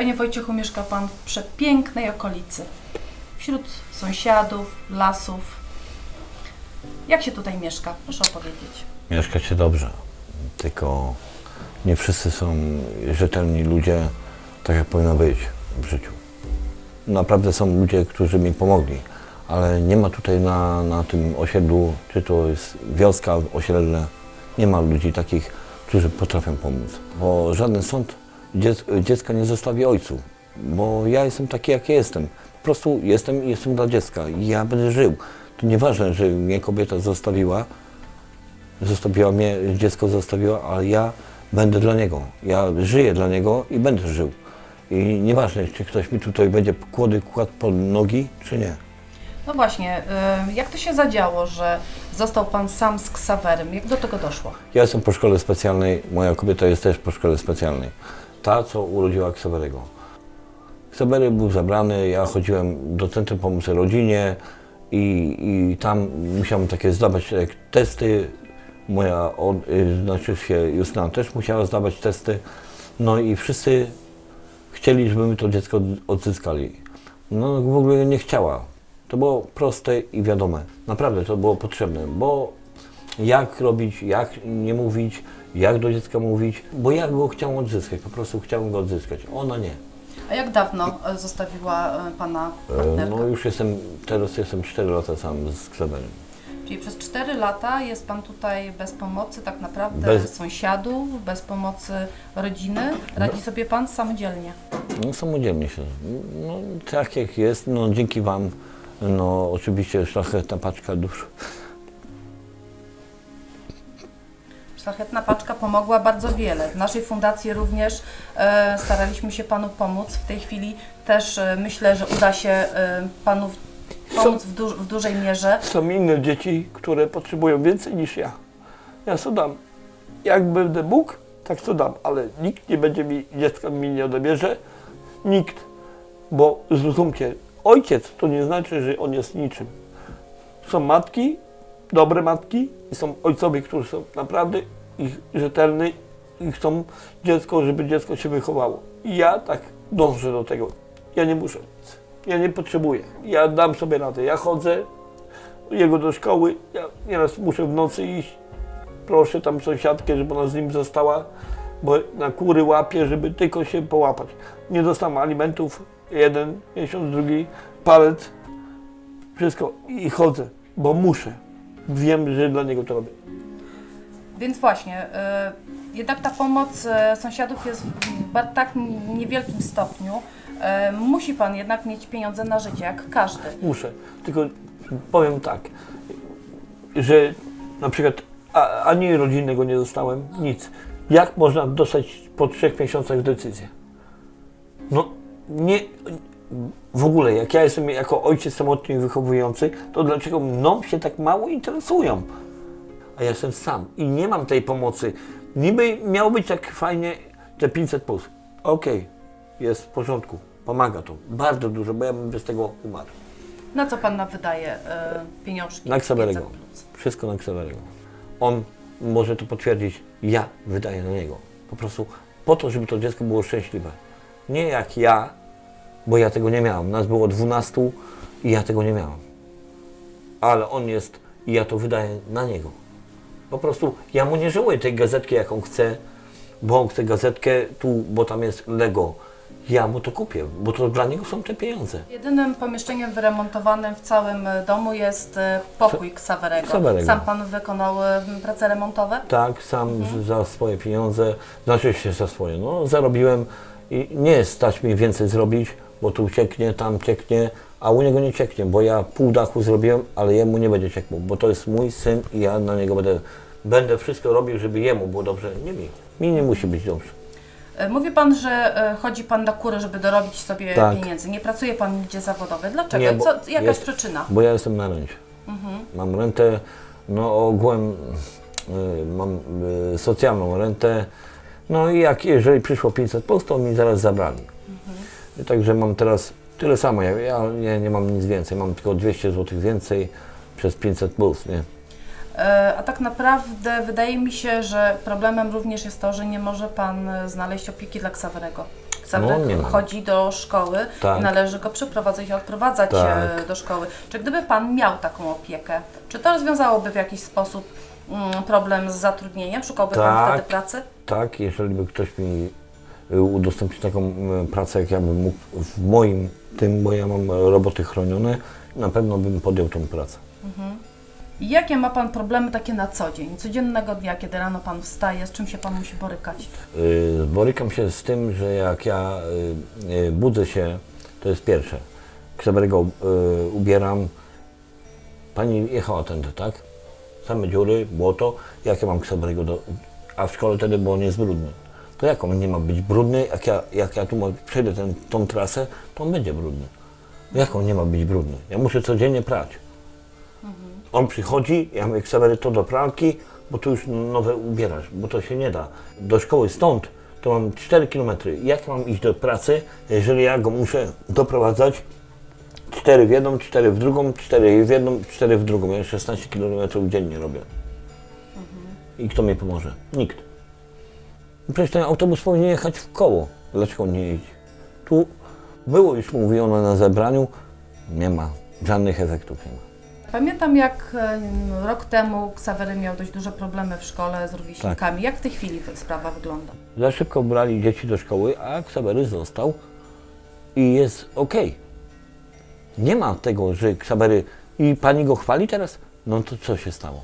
Panie Wojciechu, mieszka Pan w przepięknej okolicy. Wśród sąsiadów, lasów. Jak się tutaj mieszka? Proszę opowiedzieć. Mieszka się dobrze, tylko nie wszyscy są rzetelni ludzie, tak jak powinno być w życiu. Naprawdę są ludzie, którzy mi pomogli, ale nie ma tutaj na, na tym osiedlu, czy to jest wioska, osiedle, nie ma ludzi takich, którzy potrafią pomóc. Bo żaden sąd dziecka nie zostawi ojcu, bo ja jestem taki, jaki jestem. Po prostu jestem i jestem dla dziecka i ja będę żył. To nieważne, że mnie kobieta zostawiła, zostawiła mnie, dziecko zostawiła, ale ja będę dla niego. Ja żyję dla niego i będę żył. I nieważne, czy ktoś mi tutaj będzie kłody kładł pod nogi, czy nie. No właśnie, y, jak to się zadziało, że został Pan sam z Ksawerem? Jak do tego doszło? Ja jestem po szkole specjalnej, moja kobieta jest też po szkole specjalnej. Ta, co urodziła Ksawerego. Ksawery był zabrany, ja chodziłem do Centrum Pomocy Rodzinie i, i tam musiałem takie zdawać testy. Moja, od- y, znaczy się Justyna też musiała zdawać testy. No i wszyscy chcieli, żeby my to dziecko od- odzyskali. No w ogóle nie chciała. To było proste i wiadome. Naprawdę to było potrzebne, bo jak robić, jak nie mówić, jak do dziecka mówić, bo ja go chciałem odzyskać, po prostu chciałem go odzyskać. Ona nie. A jak dawno y, zostawiła y, Pana E, partnerka? No już jestem, teraz jestem 4 lata sam z Ksawerem. Czyli przez 4 lata jest Pan tutaj bez pomocy tak naprawdę Bez- sąsiadów, bez pomocy rodziny. Radzi sobie Pan samodzielnie. No samodzielnie się, no tak jak jest, no dzięki Wam, no oczywiście szlachetna paczka dusz. Szlachetna paczka pomogła bardzo wiele. W naszej fundacji również e, staraliśmy się Panu pomóc. W tej chwili też e, myślę, że uda się e, Panu pomóc w, duż, w dużej mierze. Są inne dzieci, które potrzebują więcej niż ja. Ja co dam. Jak będę mógł, tak co dam, ale nikt nie będzie mi, dziecka mi nie odebierze. Nikt. Bo zrozumcie, ojciec to nie znaczy, że on jest niczym. Są matki, dobre matki i są ojcowie, którzy są naprawdę ich rzetelni i chcą dziecko, żeby dziecko się wychowało. I ja tak dążę do tego. Ja nie muszę nic. Ja nie potrzebuję. Ja dam sobie radę. Ja chodzę, jego do szkoły. Ja nieraz muszę w nocy iść. Proszę tam sąsiadkę, żeby ona z nim została, bo na kury łapie, żeby tylko się połapać. Nie dostałem alimentów, jeden miesiąc, drugi, palec, wszystko i chodzę, bo muszę. Wiem, że dla niego to robię. Więc właśnie, e, jednak ta pomoc e, sąsiadów jest w tak niewielkim stopniu. E, Musi Pan jednak mieć pieniądze na życie, jak każdy. Muszę. Tylko powiem tak, że na przykład a, ani rodzinnego nie dostałem, nic. Jak można dostać po trzech miesiącach decyzję? No nie, w ogóle jak ja jestem jako ojciec samotnie wychowujący, to dlaczego mną się tak mało interesują? A ja jestem sam i nie mam tej pomocy. Niby miało być tak fajnie te 500 plus. Okej, jest w porządku, pomaga to. Bardzo dużo, bo ja bym bez tego umarł. Na co Pan wydaje e, pieniążki? Na Ksawerego. 500 plus? Wszystko na Ksawerego. On może to potwierdzić. Ja wydaję na niego. Po prostu po to, żeby to dziecko było szczęśliwe. Nie jak ja, bo ja tego nie miałem. Nas było 12 i ja tego nie miałem. Ale on jest i ja to wydaję na niego. Po prostu ja mu nie żałuję tej gazetki, jaką chce, bo on chce gazetkę tu, bo tam jest Lego. Ja mu to kupię, bo to dla niego są te pieniądze. Jedynym pomieszczeniem wyremontowanym w całym e, domu jest e, pokój Ksawerego. Ksawerego. Sam Pan wykonał e, prace remontowe? Tak, sam z- za swoje pieniądze, znaczy się za swoje, no zarobiłem i nie stać mi więcej zrobić, bo tu cieknie, tam cieknie, a u niego nie cieknie, bo ja pół dachu zrobiłem, ale jemu nie będzie ciekło, bo to jest mój syn i ja na niego będę, będę wszystko robił, żeby jemu było dobrze, nie mi. Mi nie musi być dobrze. E, Mówi Pan, że e, chodzi Pan na kury, żeby dorobić sobie Tak. pieniędzy. Nie pracuje Pan nigdzie zawodowo. Dlaczego? Nie, bo Co, jaka jest przyczyna? Bo ja jestem na rencie. Mam rentę, no ogółem y, mam y, socjalną rentę. No i jak jeżeli przyszło 500 plus, to mi zaraz zabrali. I Także mam teraz tyle samo, ja, ja nie, nie mam nic więcej, mam tylko 200 zł więcej przez 500 plus, nie? E, A tak naprawdę wydaje mi się, że problemem również jest to, że nie może Pan e, znaleźć opieki dla Ksawerego. Ksawery No, nie ma. chodzi do szkoły Tak. i należy go przyprowadzać i odprowadzać Tak. e, do szkoły. Czy gdyby Pan miał taką opiekę, czy to rozwiązałoby w jakiś sposób mm, problem z zatrudnieniem? Szukałby Pan Tak. wtedy pracy? Tak, jeżeli by ktoś mi udostępnił taką y, pracę, jak ja bym mógł w moim tym, bo ja mam roboty chronione, na pewno bym podjął tą pracę. I Jakie ma Pan problemy takie na co dzień, codziennego dnia, kiedy rano Pan wstaje, z czym się Pan musi borykać? Y, Borykam się z tym, że jak ja y, y, budzę się, to jest pierwsze. Ksawerego y, ubieram. Pani jechała tędy, tak? Same dziury, błoto. Jak ja mam ksawerego do... A w szkole wtedy, bo on jest brudny. To jak on nie ma być brudny? Jak ja, jak ja tu ma- przejdę ten, tą trasę, to on będzie brudny. Jak on nie ma być brudny? Ja muszę codziennie prać. On przychodzi, ja mówię, Ksawery, to do pralki, bo tu już nowe ubierasz, bo to się nie da. Do szkoły stąd to mam 4 km. Jak mam iść do pracy, jeżeli ja go muszę doprowadzać 4 w jedną, 4 w drugą, 4 w jedną, 4 w drugą. Ja 16 km dziennie robię. I kto mi pomoże? Nikt. Przecież ten autobus powinien jechać w koło. Dlaczego nie jeździ? Tu było już mówione na zebraniu, nie ma żadnych efektów. Nie ma. Pamiętam jak e, rok temu Ksawery miał dość duże problemy w szkole z rówieśnikami. Tak. Jak w tej chwili ta sprawa wygląda? Za szybko brali dzieci do szkoły, a Ksawery został i jest ok. Nie ma tego, że Ksawery i pani go chwali teraz? No to co się stało?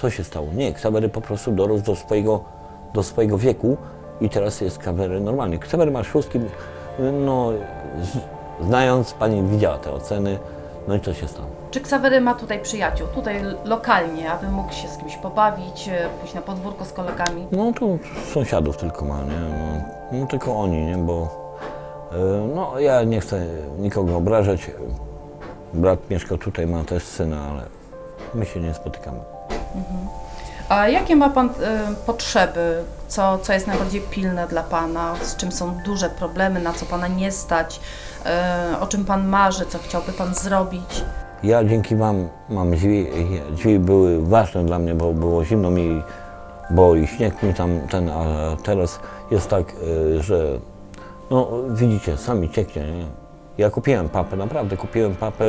Co się stało? Nie, Ksawery po prostu dorósł do swojego, do swojego wieku i teraz jest Ksawery normalny. Ksawery ma szóstki, no znając, pani widziała te oceny, no i co się stało? Czy Ksawery ma tutaj przyjaciół, tutaj lokalnie, aby mógł się z kimś pobawić, e, pójść na podwórko z kolegami? No tu sąsiadów tylko ma, nie? No, no tylko oni, nie? Bo e, no ja nie chcę nikogo obrażać. Brat mieszka tutaj, ma też syna, ale my się nie spotykamy. A jakie ma Pan e, potrzeby? Co, co jest najbardziej pilne dla Pana? Z czym są duże problemy? Na co Pana nie stać? E, o czym Pan marzy? Co chciałby Pan zrobić? Ja dzięki Wam mam drzwi. Drzwi były ważne dla mnie, bo było zimno mi, bo i śnieg mi tam ten, a teraz jest tak, e, że no widzicie, sami cieknie, nie? Ja kupiłem papę, naprawdę kupiłem papę,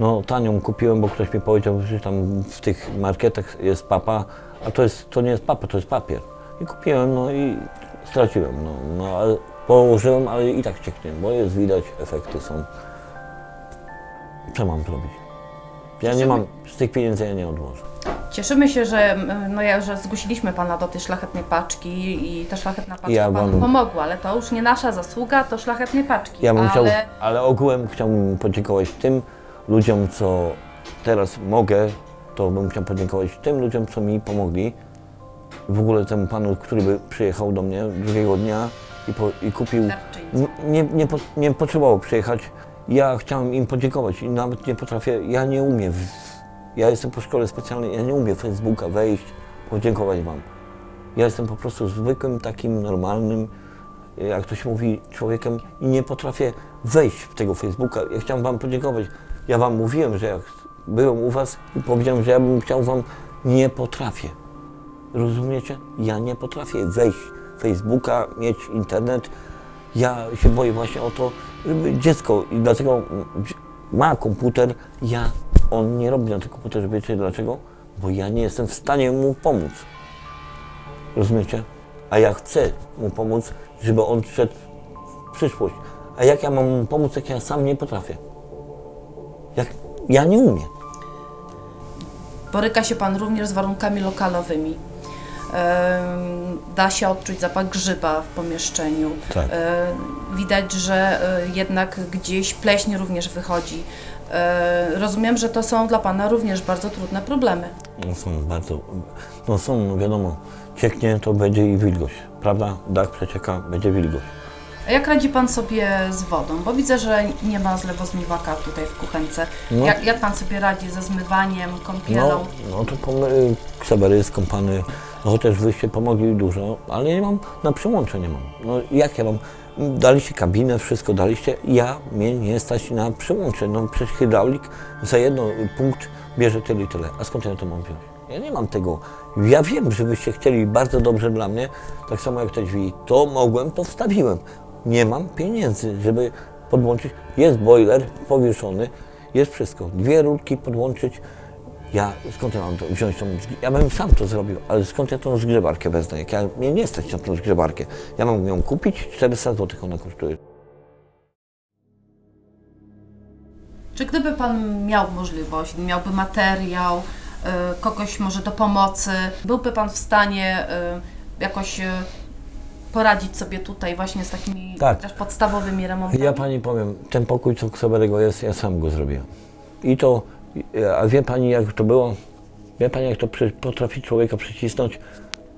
no tanią kupiłem, bo ktoś mi powiedział, że tam w tych marketach jest papa, a to, jest, to nie jest papa, to jest papier. I kupiłem, no i straciłem, no, no ale położyłem, ale i tak cieknie, bo jest widać, efekty są. Co mam zrobić? Ja nie mam, z tych pieniędzy ja nie odłożę. Cieszymy się, że, m, no ja, że zgłosiliśmy Pana do tej szlachetnej paczki i ta szlachetna paczka Ja Panu wam- pomogła, ale to już nie nasza zasługa, to szlachetnej paczki. Ja bym ale... chciał, ale ogółem chciałbym podziękować tym ludziom, co teraz mogę, to bym chciał podziękować tym ludziom, co mi pomogli. W ogóle temu panu, który by przyjechał do mnie drugiego dnia i, po, i kupił. Darczyńcy. N- Nie, nie, po, nie potrzebował przyjechać. Ja chciałem im podziękować i nawet nie potrafię, ja nie umiem. w- Ja jestem po szkole specjalnej, ja nie umiem Facebooka wejść, podziękować wam. Ja jestem po prostu zwykłym, takim normalnym, jak to się mówi, człowiekiem i nie potrafię wejść w tego Facebooka. Ja chciałem wam podziękować. Ja wam mówiłem, że jak byłem u was i powiedziałem, że ja bym chciał wam, nie potrafię. Rozumiecie? Ja nie potrafię wejść w Facebooka, mieć internet. Ja się boję właśnie o to, żeby dziecko i dlatego ma komputer, ja, on nie robi na tym komputerze, wiecie dlaczego? Bo ja nie jestem w stanie mu pomóc. Rozumiecie? A ja chcę mu pomóc, żeby on szedł w przyszłość. A jak ja mam mu pomóc, jak ja sam nie potrafię? Jak ja nie umiem. Boryka się Pan również z warunkami lokalowymi. Da się odczuć zapach grzyba w pomieszczeniu. Tak. E, Widać, że e, jednak gdzieś pleśń również wychodzi. E, Rozumiem, że to są dla Pana również bardzo trudne problemy. No są bardzo, no są, wiadomo, cieknie to będzie i wilgoć, prawda? Dach przecieka, będzie wilgoć. A jak radzi Pan sobie z wodą? Bo widzę, że nie ma zlewozmywaka tutaj w kuchence. No. Jak, jak Pan sobie radzi ze zmywaniem, kąpielą? No, no to pomy- Ksawery jest kąpany, no chociaż wyście pomogli dużo, ale nie mam, na przyłącze nie mam. No jak ja mam, daliście kabinę, wszystko daliście, ja, mnie nie stać na przyłącze, no przecież hydraulik za jedno punkt bierze tyle i tyle, a skąd ja to mam wziąć? Ja nie mam tego. Ja wiem, że byście chcieli bardzo dobrze dla mnie, tak samo jak te drzwi. To mogłem, to wstawiłem. Nie mam pieniędzy, żeby podłączyć. Jest boiler powieszony, jest wszystko. Dwie rurki podłączyć. Ja skąd ja mam to wziąć tą. Ja bym sam to zrobił, ale skąd ja tą zgrzebarkę wezmę? Jak ja mnie nie stać na tą zgrzebarkę. Ja mam ją kupić, 400 zł ona kosztuje. Czy gdyby Pan miał możliwość, miałby materiał, y, kogoś może do pomocy, byłby Pan w stanie y, jakoś y, poradzić sobie tutaj właśnie z takimi Tak. podstawowymi remontami? Ja pani powiem, ten pokój, co Ksawerego jest, ja sam go zrobiłem. I to, a wie pani jak to było? Wie pani jak to przy, potrafi człowieka przycisnąć?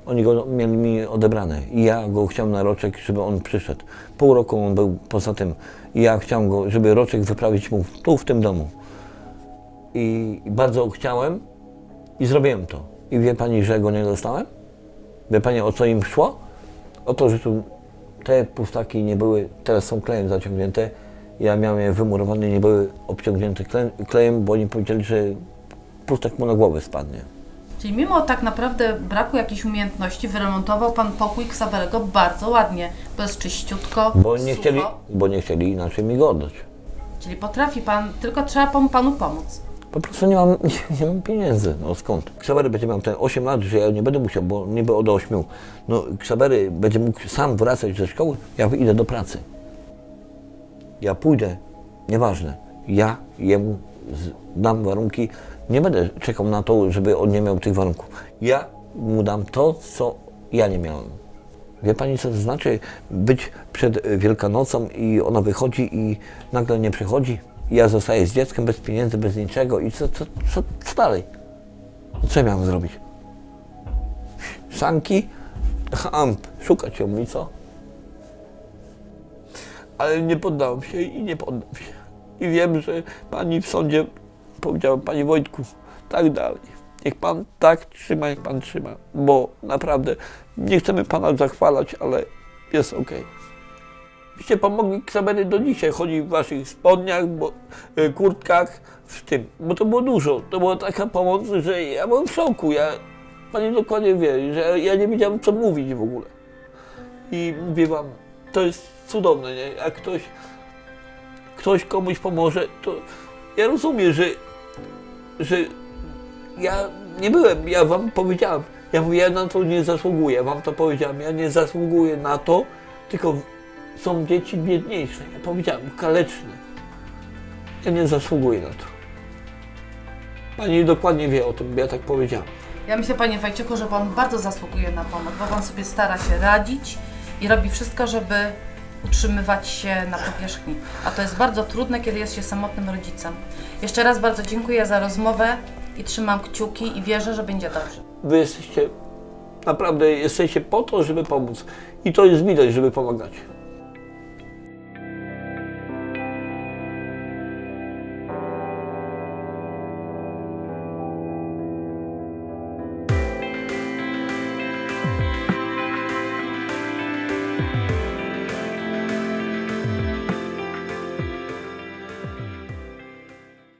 Oni go mieli mi odebrane i ja go chciałem na roczek, żeby on przyszedł. Pół roku on był poza tym i ja chciałem go, żeby roczek wyprawić mu tu w tym domu. I bardzo chciałem i zrobiłem to. I wie pani, że go nie dostałem? Wie pani o co im szło? O to, że tu te pustaki nie były, teraz są klejem zaciągnięte. Ja miałem je wymurowane, nie były obciągnięte klej- klejem, bo oni powiedzieli, że pustak mu na głowę spadnie. Czyli mimo tak naprawdę braku jakichś umiejętności wyremontował Pan pokój Ksawerego bardzo ładnie, jest czyściutko, Bo nie sucho. chcieli, bo nie chcieli inaczej mi go oddać. Czyli potrafi Pan, tylko trzeba pom- Panu pomóc. Po prostu nie mam, nie, nie mam pieniędzy. No skąd? Ksawery będzie miał ten 8 lat, że ja nie będę musiał, bo niby od 8. No Ksawery będzie mógł sam wracać ze szkoły, ja idę do pracy. Ja pójdę, nieważne. Ja jemu dam warunki, nie będę czekał na to, żeby on nie miał tych warunków. Ja mu dam to, co ja nie miałem. Wie pani, co to znaczy być przed Wielkanocą i ona wychodzi i nagle nie przychodzi? Ja zostaję z dzieckiem bez pieniędzy, bez niczego i co, co, co, co dalej? Co miałem zrobić? Sanki? Amp, szukać ją i co? Ale nie poddałem się i nie poddam się. I wiem, że pani w sądzie powiedziała, panie Wojtku, tak dalej. Niech pan tak trzyma, jak pan trzyma. Bo naprawdę nie chcemy pana zachwalać, ale jest okej. Byście pomogli Ksawery do dzisiaj. Chodzi w waszych spodniach, bo, y, kurtkach, w tym. Bo to było dużo. To była taka pomoc, że ja byłem w szoku. Ja, pani dokładnie wie, że ja nie wiedziałem, co mówić w ogóle. I mówię wam, to jest cudowne, nie? Jak ktoś, ktoś komuś pomoże, to ja rozumiem, że, że ja nie byłem, ja wam powiedziałem, ja mówię, ja na to nie zasługuję, wam to powiedziałem, ja nie zasługuję na to, tylko są dzieci biedniejsze, ja powiedziałem, kaleczne. Ja nie zasługuję na to. Pani dokładnie wie o tym, bo ja tak powiedziałem. Ja myślę, Panie Wajciechu, że Pan bardzo zasługuje na pomoc, bo Pan sobie stara się radzić i robi wszystko, żeby utrzymywać się na powierzchni. A to jest bardzo trudne, kiedy jest się samotnym rodzicem. Jeszcze raz bardzo dziękuję za rozmowę i trzymam kciuki i wierzę, że będzie dobrze. Wy jesteście, naprawdę jesteście po to, żeby pomóc. I to jest widać, żeby pomagać.